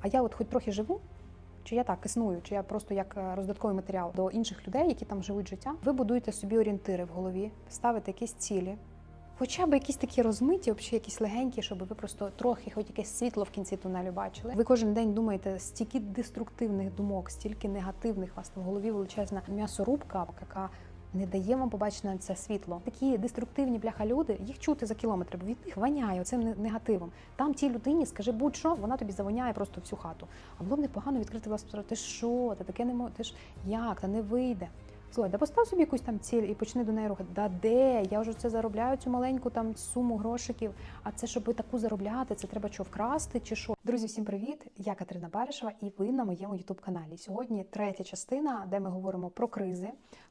А я от хоч трохи живу, чи я так існую, чи я просто як е, роздатковий матеріал до інших людей, які там живуть життя. Ви будуєте собі орієнтири в голові, ставите якісь цілі. Хоча б якісь такі розмиті, взагалі якісь легенькі, щоб ви просто трохи, хоч якесь світло в кінці тунелю бачили. Ви кожен день думаєте стільки деструктивних думок, стільки негативних у вас там в голові величезна м'ясорубка, яка не дає вам побачити це світло. Такі деструктивні бляха люди, їх чути за кілометри, бо від них воняє цим не- негативом. Там тій людині скажи будь-що, вона тобі завоняє просто всю хату. А було б непогано відкрити власну. Ти що? Ти таке не мо... Ти ж як? Та не вийде. Слухай, да постав собі якусь там ціль і почни до неї рухати. Да де? Я вже це заробляю цю маленьку там суму грошиків. А це щоб таку заробляти, це треба що вкрасти чи що? Друзі, всім привіт! Я Катерина Баришева, і ви на моєму youtube каналі. Сьогодні третя частина, де ми говоримо про кризи.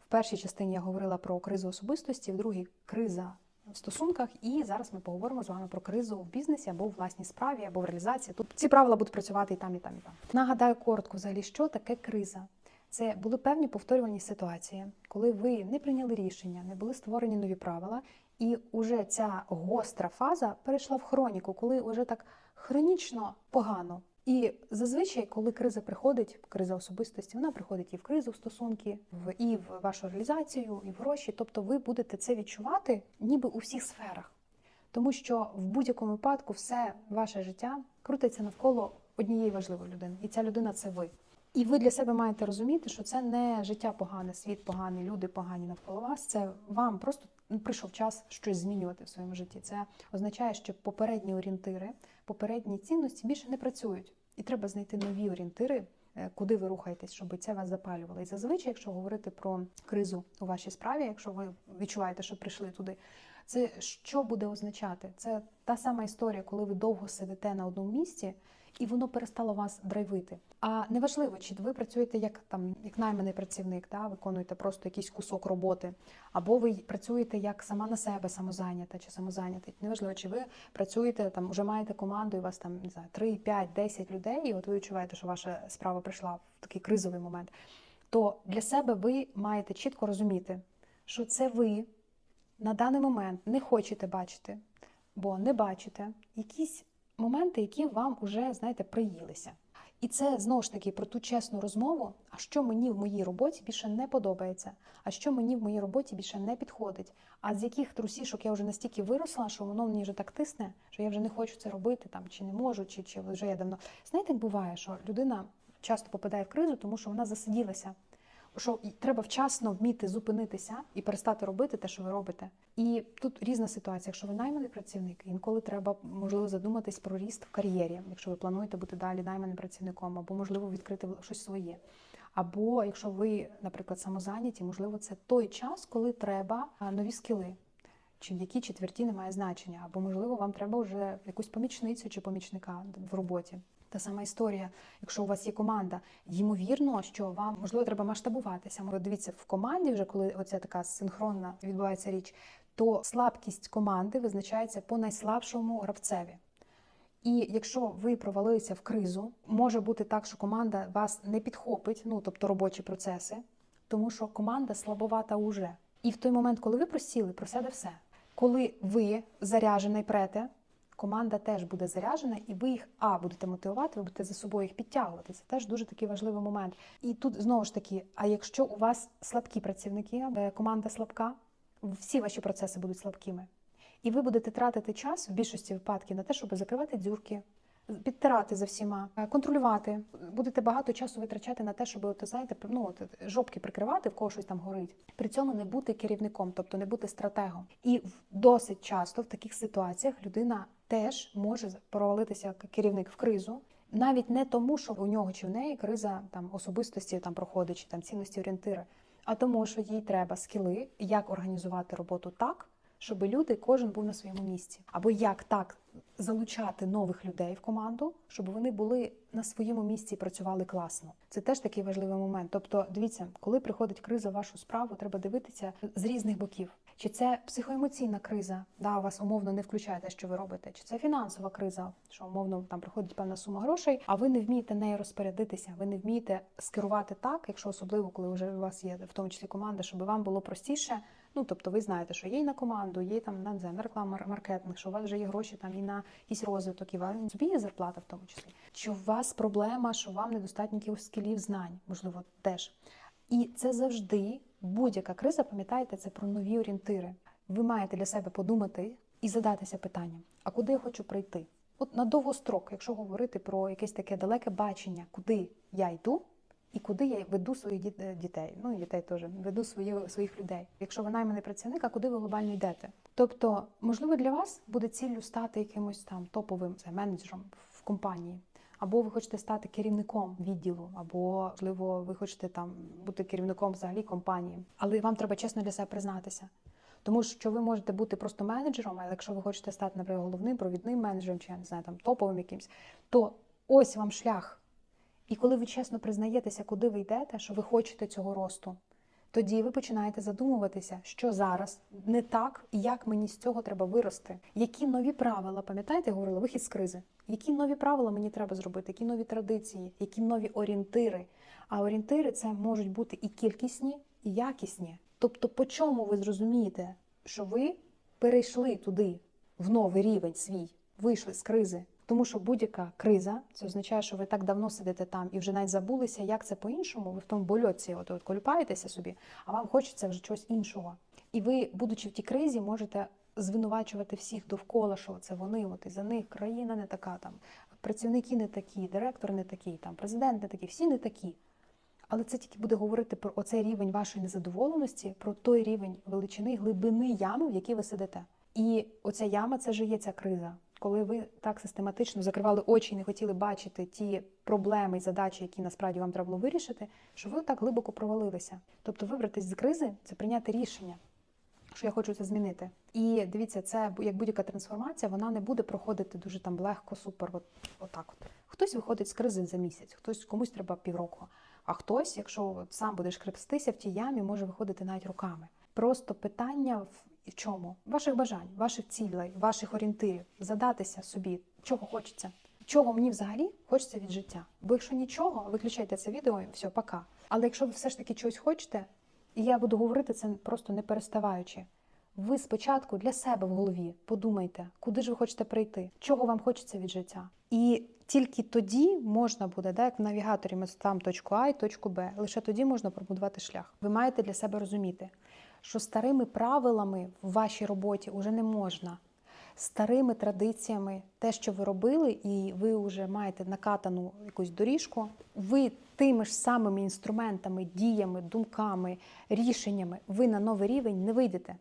Першій частині я говорила про кризу особистості, в другій криза в стосунках. І зараз ми поговоримо з вами про кризу в бізнесі або в власній справі, або в реалізації. Тут ці правила будуть працювати і там, і там, і там. Нагадаю коротко, взагалі, що таке криза. Це були певні повторювані ситуації, коли ви не прийняли рішення, не були створені нові правила, і уже ця гостра фаза перейшла в хроніку, коли вже так хронічно погано. І зазвичай, коли криза приходить, криза особистості, вона приходить і в кризу в стосунки, і в вашу реалізацію, і в гроші. Тобто, ви будете це відчувати ніби у всіх сферах, тому що в будь-якому випадку все ваше життя крутиться навколо однієї важливої людини, і ця людина це ви. І ви для себе маєте розуміти, що це не життя погане, світ поганий, люди погані навколо вас. Це вам просто прийшов час щось змінювати в своєму житті. Це означає, що попередні орієнтири, попередні цінності більше не працюють, і треба знайти нові орієнтири, е, куди ви рухаєтесь, щоб це вас запалювало. І зазвичай, якщо говорити про кризу у вашій справі, якщо ви відчуваєте, що прийшли туди. Це що буде означати? Це та сама історія, коли ви довго сидите на одному місці, і воно перестало вас драйвити. А неважливо, чи ви працюєте як там як найманий працівник, та виконуєте просто якийсь кусок роботи, або ви працюєте як сама на себе самозайнята чи самозайнятий. Неважливо, чи ви працюєте там, вже маєте команду, і у вас там не знаю, 3, 5, 10 людей, і от ви відчуваєте, що ваша справа прийшла в такий кризовий момент. То для себе ви маєте чітко розуміти, що це ви на даний момент не хочете бачити, бо не бачите якісь моменти, які вам вже, знаєте, приїлися. І це знову ж таки про ту чесну розмову, а що мені в моїй роботі більше не подобається, а що мені в моїй роботі більше не підходить. А з яких трусішок я вже настільки виросла, що воно мені вже так тисне, що я вже не хочу це робити, там чи не можу, чи, чи вже я давно. Знаєте, як буває, що людина часто попадає в кризу, тому що вона засиділася що треба вчасно вміти зупинитися і перестати робити те, що ви робите. І тут різна ситуація. Якщо ви найманий працівник, інколи треба можливо задуматись про ріст в кар'єрі, якщо ви плануєте бути далі найманим працівником, або можливо відкрити щось своє. Або якщо ви, наприклад, самозайняті, можливо, це той час, коли треба нові скіли. Чи в якій четверті немає значення, або можливо вам треба вже якусь помічницю чи помічника в роботі. Та сама історія, якщо у вас є команда, ймовірно, що вам можливо треба масштабуватися. Ви дивіться в команді, вже коли оця така синхронна відбувається річ, то слабкість команди визначається по найслабшому гравцеві. І якщо ви провалилися в кризу, може бути так, що команда вас не підхопить, ну тобто робочі процеси, тому що команда слабовата уже. І в той момент, коли ви просіли, просяде все. Коли ви заряжена і прете, команда теж буде заряджена, і ви їх а будете мотивувати, ви будете за собою їх підтягувати. Це теж дуже такий важливий момент. І тут знову ж таки, а якщо у вас слабкі працівники, е, команда слабка, всі ваші процеси будуть слабкими. І ви будете тратити час в більшості випадків на те, щоб закривати дзюрки, підтирати за всіма, е, контролювати. Будете багато часу витрачати на те, щоб от, знаєте, ну, от, жопки прикривати, в кого щось там горить. При цьому не бути керівником, тобто не бути стратегом. І досить часто в таких ситуаціях людина теж може провалитися як керівник в кризу. Навіть не тому, що у нього чи в неї криза там особистості там проходить, чи там цінності орієнтири, а тому, що їй треба скіли, як організувати роботу так, щоб люди кожен був на своєму місці, або як так залучати нових людей в команду, щоб вони були на своєму місці і працювали класно. Це теж такий важливий момент. Тобто, дивіться, коли приходить криза в вашу справу, треба дивитися з різних боків. Чи це психоемоційна криза, да, вас умовно не включає те, що ви робите, чи це фінансова криза, що умовно там приходить певна сума грошей, а ви не вмієте нею розпорядитися, ви не вмієте скерувати так, якщо особливо, коли вже у вас є в тому числі команда, щоб вам було простіше Ну, тобто ви знаєте, що є і на команду, є там на, не реклама, маркетинг, що у вас вже є гроші там і на якийсь розвиток, і вам собі є зарплата в тому числі. Чи у вас проблема, що вам недостатньо якихось скілів, знань, можливо, теж. І це завжди будь-яка криза, пам'ятаєте, це про нові орієнтири. Ви маєте для себе подумати і задатися питанням: а куди я хочу прийти? От на довгострок, якщо говорити про якесь таке далеке бачення, куди я йду, і куди я веду своїх е, дітей, ну дітей теж веду свої, своїх людей. Якщо ви найманий працівник, а куди ви глобально йдете? Тобто, можливо, для вас буде ціллю стати якимось там топовим це, менеджером в компанії. Або ви хочете стати керівником відділу, або можливо, ви хочете там бути керівником взагалі компанії. Але вам треба чесно для себе признатися. Тому що ви можете бути просто менеджером, але якщо ви хочете стати, наприклад, головним провідним менеджером, чи я не знаю, там топовим якимсь, то ось вам шлях. І коли ви чесно признаєтеся, куди ви йдете, що ви хочете цього росту, тоді ви починаєте задумуватися, що зараз не так, і як мені з цього треба вирости. Які нові правила, пам'ятаєте, я говорила, вихід з кризи. Які нові правила мені треба зробити, які нові традиції, які нові орієнтири. А орієнтири це можуть бути і кількісні, і якісні. Тобто, по чому ви зрозумієте, що ви перейшли туди, в новий рівень свій, вийшли з кризи. Тому що будь-яка криза це означає, що ви так давно сидите там і вже навіть забулися, як це по-іншому. Ви в тому больоці, от, от колюпаєтеся собі, а вам хочеться вже чогось іншого. І ви, будучи в тій кризі, можете звинувачувати всіх довкола, що це вони, от і за них країна не така, там працівники не такі, директор не такий, там президент не такий, всі не такі. Але це тільки буде говорити про оцей рівень вашої незадоволеності, про той рівень величини, глибини ями, в якій ви сидите. І оця яма це вже є ця криза. Коли ви так систематично закривали очі і не хотіли бачити ті проблеми і задачі, які насправді вам треба було вирішити, що ви так глибоко провалилися. Тобто вибратись з кризи це прийняти рішення, що я хочу це змінити. І дивіться, це як будь-яка трансформація, вона не буде проходити дуже там легко, супер. От, отак от. Хтось виходить з кризи за місяць, хтось комусь треба півроку. А хтось, якщо сам будеш хребстися в тій ямі, може виходити навіть руками. Просто питання в в чому? Ваших бажань, ваших цілей, ваших орієнтирів, задатися собі, чого хочеться, чого мені взагалі хочеться від життя. Бо якщо нічого, виключайте це відео, і все, пока. Але якщо ви все ж таки чогось хочете, і я буду говорити це просто не переставаючи. Ви спочатку для себе в голові подумайте, куди ж ви хочете прийти, чого вам хочеться від життя. І тільки тоді можна буде, да, як в навігаторі ми ставимо точку А і точку Б, лише тоді можна пробудувати шлях. Ви маєте для себе розуміти, що старими правилами в вашій роботі вже не можна. Старими традиціями, те, що ви робили, і ви вже маєте накатану якусь доріжку, ви тими ж самими інструментами, діями, думками, рішеннями ви на новий рівень не вийдете.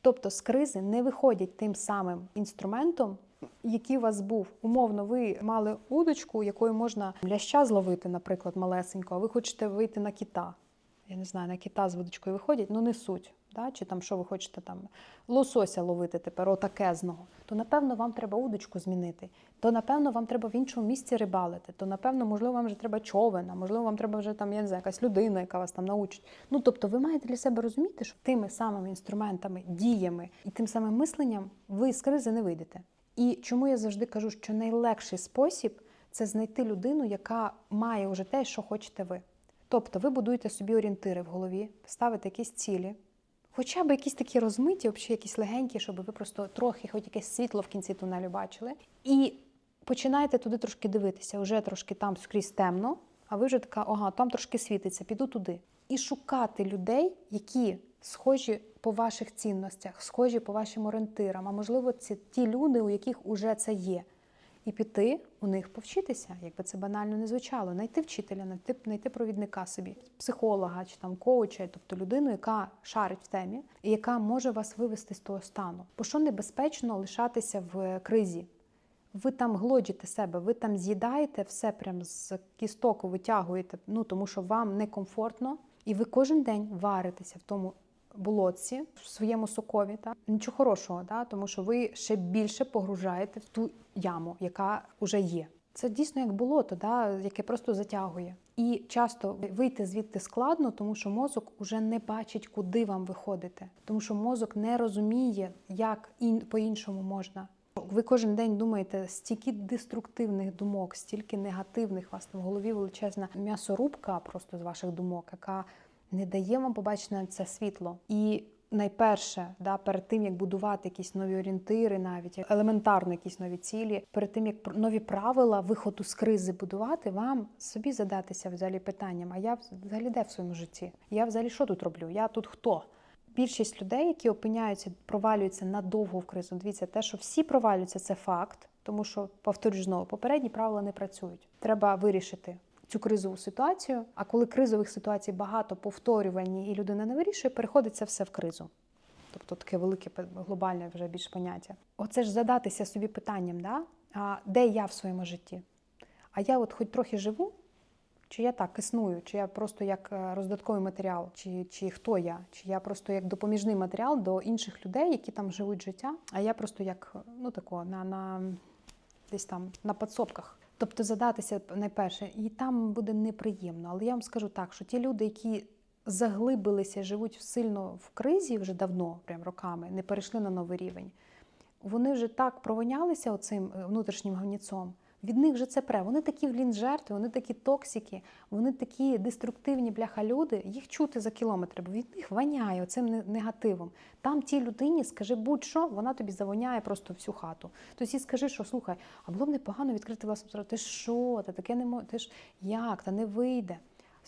Тобто з кризи не виходять тим самим інструментом, який у вас був. Умовно, ви мали удочку, якою можна ляща зловити, наприклад, малесенько, а ви хочете вийти на кита. Я не знаю, на кита з водочкою виходять, ну не суть. Да? Чи там що ви хочете там лосося ловити тепер, отакезного, то напевно вам треба удочку змінити. То напевно вам треба в іншому місці рибалити. То напевно, можливо, вам вже треба човен, а можливо, вам треба вже там я не знаю, якась людина, яка вас там научить. Ну тобто, ви маєте для себе розуміти, що тими самими інструментами, діями і тим самим мисленням ви з кризи не вийдете. І чому я завжди кажу, що найлегший спосіб це знайти людину, яка має вже те, що хочете ви. Тобто ви будуєте собі орієнтири в голові, ставите якісь цілі, хоча б якісь такі розмиті, взагалі якісь легенькі, щоб ви просто трохи, хоч якесь світло в кінці тунелю бачили. І починаєте туди трошки дивитися, вже трошки там скрізь темно, а ви вже така, ага, там трошки світиться, піду туди. І шукати людей, які схожі по ваших цінностях, схожі по вашим орієнтирам, а можливо, це ті люди, у яких уже це є і піти у них повчитися, якби це банально не звучало, знайти вчителя, знайти, знайти провідника собі, психолога чи там коуча, тобто людину, яка шарить в темі, і яка може вас вивести з того стану. Бо що небезпечно лишатися в кризі? Ви там глоджите себе, ви там з'їдаєте все прям з кістоку витягуєте, ну тому що вам некомфортно, і ви кожен день варитеся в тому болотці, в своєму сокові. Та? Нічого хорошого, та? тому що ви ще більше погружаєте в ту яму, яка вже є. Це дійсно як болото, да? яке просто затягує. І часто вийти звідти складно, тому що мозок уже не бачить, куди вам виходити, тому що мозок не розуміє, як ін... по-іншому можна. Ви кожен день думаєте стільки деструктивних думок, стільки негативних у вас там в голові величезна м'ясорубка просто з ваших думок, яка не дає вам побачити це світло. І найперше, да, перед тим як будувати якісь нові орієнтири, навіть елементарно якісь нові цілі, перед тим як нові правила виходу з кризи будувати, вам собі задатися взагалі питанням: а я взагалі де в своєму житті? Я взагалі що тут роблю? Я тут хто? Більшість людей, які опиняються, провалюються надовго в кризу. Дивіться, те, що всі провалюються, це факт, тому що повторюю знову, попередні правила не працюють. Треба вирішити цю кризову ситуацію. А коли кризових ситуацій багато повторювані і людина не вирішує, переходить це все в кризу. Тобто таке велике глобальне вже більш поняття. Оце ж задатися собі питанням, да? а де я в своєму житті? А я от хоч трохи живу, чи я так існую, чи я просто як е, роздатковий матеріал, чи, чи хто я, чи я просто як допоміжний матеріал до інших людей, які там живуть життя, а я просто як ну тако на, на десь там на підсобках. Тобто задатися найперше, і там буде неприємно. Але я вам скажу так, що ті люди, які заглибилися, живуть сильно в кризі вже давно, прям роками, не перейшли на новий рівень, вони вже так провонялися оцим е, внутрішнім гавніцом. Від них вже це пре. Вони такі влін жертви, вони такі токсики, вони такі деструктивні бляха люди. Їх чути за кілометри, бо від них воняє оцим не- негативом. Там тій людині скажи будь-що, вона тобі завоняє просто всю хату. Тобто їй скажи, що слухай, а було б непогано відкрити власну справу. Ти що? Та таке не мож... Ти ж як? Та не вийде.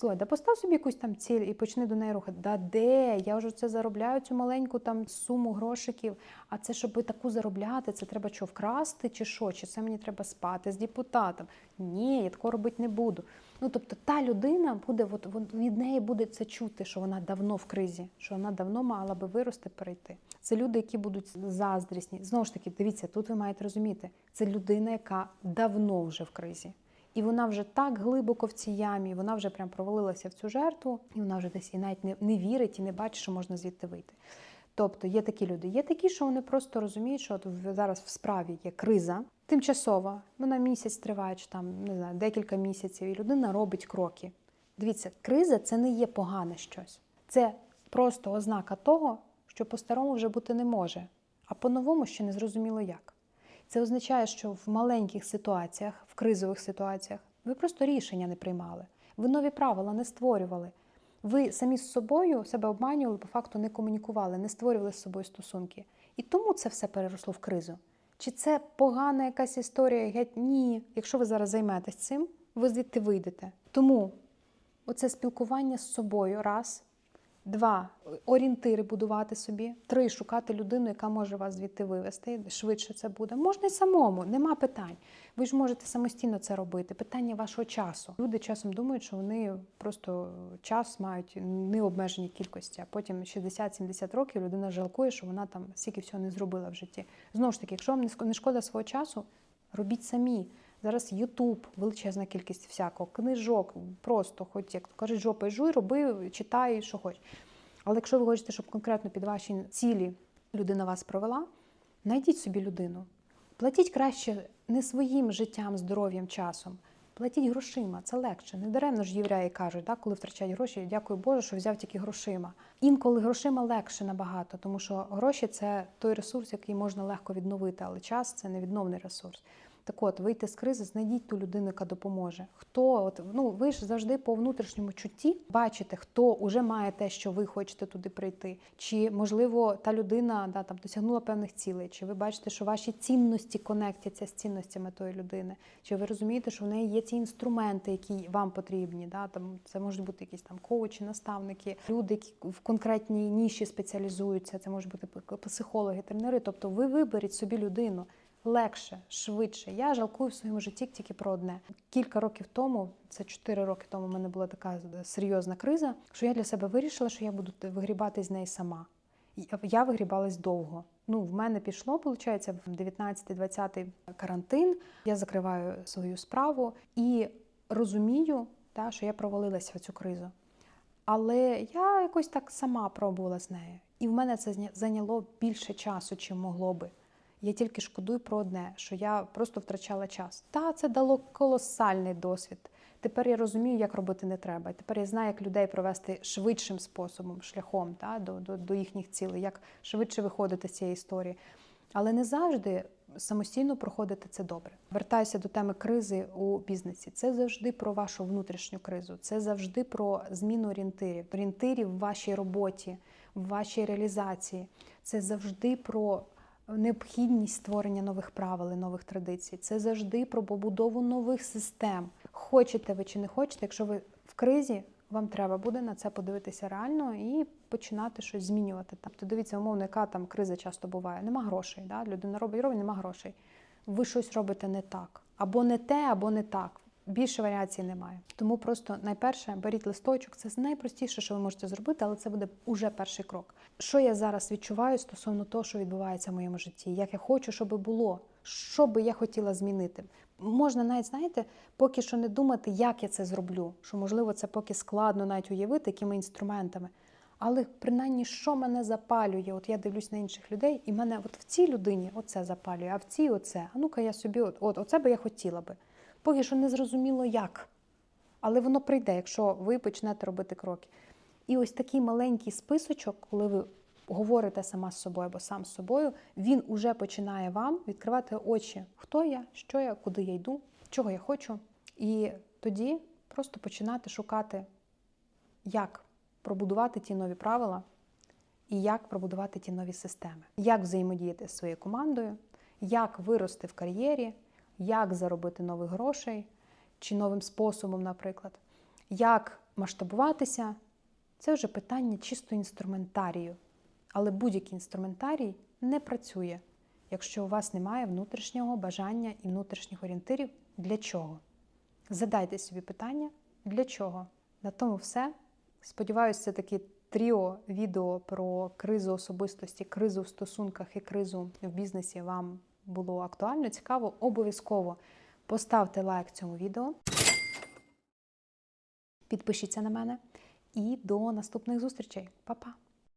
Слухай, да постав собі якусь там ціль і почни до неї рухати. Да де? Я вже це заробляю цю маленьку там суму грошиків. А це щоб таку заробляти, це треба що, вкрасти чи що? Чи це мені треба спати з депутатом? Ні, я такого робити не буду. Ну тобто та людина буде, от, від неї буде це чути, що вона давно в кризі, що вона давно мала би вирости, перейти. Це люди, які будуть заздрісні. Знову ж таки, дивіться, тут ви маєте розуміти, це людина, яка давно вже в кризі. І вона вже так глибоко в цій ямі, вона вже прям провалилася в цю жертву, і вона вже десь і навіть не, не вірить і не бачить, що можна звідти вийти. Тобто є такі люди. Є такі, що вони просто розуміють, що от зараз в справі є криза тимчасова, вона місяць триває, чи там не знаю, декілька місяців, і людина робить кроки. Дивіться, криза це не є погане щось. Це просто ознака того, що по-старому вже бути не може, а по-новому ще не зрозуміло як. Це означає, що в маленьких ситуаціях, в кризових ситуаціях, ви просто рішення не приймали. Ви нові правила не створювали. Ви самі з собою себе обманювали, по факту не комунікували, не створювали з собою стосунки. І тому це все переросло в кризу. Чи це погана якась історія? Геть ні. Якщо ви зараз займетесь цим, ви звідти вийдете. Тому оце спілкування з собою раз. Два орієнтири будувати собі. Три шукати людину, яка може вас звідти вивести. Швидше це буде. Можна й самому, нема питань. Ви ж можете самостійно це робити. Питання вашого часу. Люди часом думають, що вони просто час мають необмежені кількості, а потім 60-70 років людина жалкує, що вона там стільки всього не зробила в житті. Знову ж таки, якщо вам не шкода свого часу, робіть самі. Зараз Ютуб, величезна кількість всякого, книжок, просто хоч як кажуть, жопою жуй, роби, читай, що хочеш. Але якщо ви хочете, щоб конкретно під ваші цілі людина вас провела, знайдіть собі людину. Платіть краще не своїм життям, здоров'ям, часом. Платіть грошима, це легше. Недаремно ж євреї кажуть, да, коли втрачають гроші, дякую Боже, що взяв тільки грошима. Інколи грошима легше набагато, тому що гроші це той ресурс, який можна легко відновити, але час це невідновний ресурс. Так от, вийти з кризи, знайдіть ту людину, яка допоможе. Хто от ну ви ж завжди по внутрішньому чутті бачите, хто вже має те, що ви хочете туди прийти, чи можливо та людина да там досягнула певних цілей, чи ви бачите, що ваші цінності конектяться з цінностями тої людини, чи ви розумієте, що в неї є ті інструменти, які вам потрібні. Да? Там це можуть бути якісь там коучі, наставники, люди, які в конкретній ніші спеціалізуються. Це можуть бути психологи, тренери. Тобто, ви виберіть собі людину. Легше, швидше. Я жалкую в своєму житті тільки про одне. Кілька років тому, це 4 роки тому, в мене була така серйозна криза, що я для себе вирішила, що я буду вигрібати з неї сама. Я вигрібалась довго. Ну, в мене пішло, виходить, в 19-20 карантин. Я закриваю свою справу і розумію, та, що я провалилася в цю кризу. Але я якось так сама пробувала з нею. І в мене це зайняло більше часу, чим могло би. Я тільки шкодую про одне, що я просто втрачала час. Та це дало колосальний досвід. Тепер я розумію, як робити не треба. Тепер я знаю, як людей провести швидшим способом, шляхом та, до, до, до їхніх цілей, як швидше виходити з цієї історії. Але не завжди самостійно проходити це добре. Вертаюся до теми кризи у бізнесі. Це завжди про вашу внутрішню кризу, це завжди про зміну орієнтирів, орієнтирів в вашій роботі, в вашій реалізації. Це завжди про необхідність створення нових правил і нових традицій. Це завжди про побудову нових систем. Хочете ви чи не хочете, якщо ви в кризі, вам треба буде на це подивитися реально і починати щось змінювати. Тобто, дивіться, умовно, яка там криза часто буває. Нема грошей. Да? Людина робить, робить, нема грошей. Ви щось робите не так. Або не те, або не так. Більше варіацій немає. Тому просто найперше беріть листочок. Це найпростіше, що ви можете зробити, але це буде уже перший крок. Що я зараз відчуваю стосовно того, що відбувається в моєму житті, як я хочу, щоб було, що би я хотіла змінити. Можна навіть, знаєте, поки що не думати, як я це зроблю. Що можливо це поки складно навіть уявити, якими інструментами. Але принаймні, що мене запалює? От я дивлюсь на інших людей, і мене от в цій людині оце запалює, а в цій оце. А ну-ка я собі, от, от оце би я хотіла би. Поки що не зрозуміло як. Але воно прийде, якщо ви почнете робити кроки. І ось такий маленький списочок, коли ви говорите сама з собою або сам з собою, він уже починає вам відкривати очі, хто я, що я, куди я йду, чого я хочу. І тоді просто починати шукати, як пробудувати ті нові правила і як пробудувати ті нові системи, як взаємодіяти з своєю командою, як вирости в кар'єрі, як заробити нових грошей чи новим способом, наприклад, як масштабуватися. Це вже питання чисто інструментарію. Але будь-який інструментарій не працює, якщо у вас немає внутрішнього бажання і внутрішніх орієнтирів для чого. Задайте собі питання, для чого. На тому все. Сподіваюся, це таке тріо відео про кризу особистості, кризу в стосунках і кризу в бізнесі вам було актуально, цікаво. Обов'язково поставте лайк цьому відео, підпишіться на мене і до наступних зустрічей. Па-па!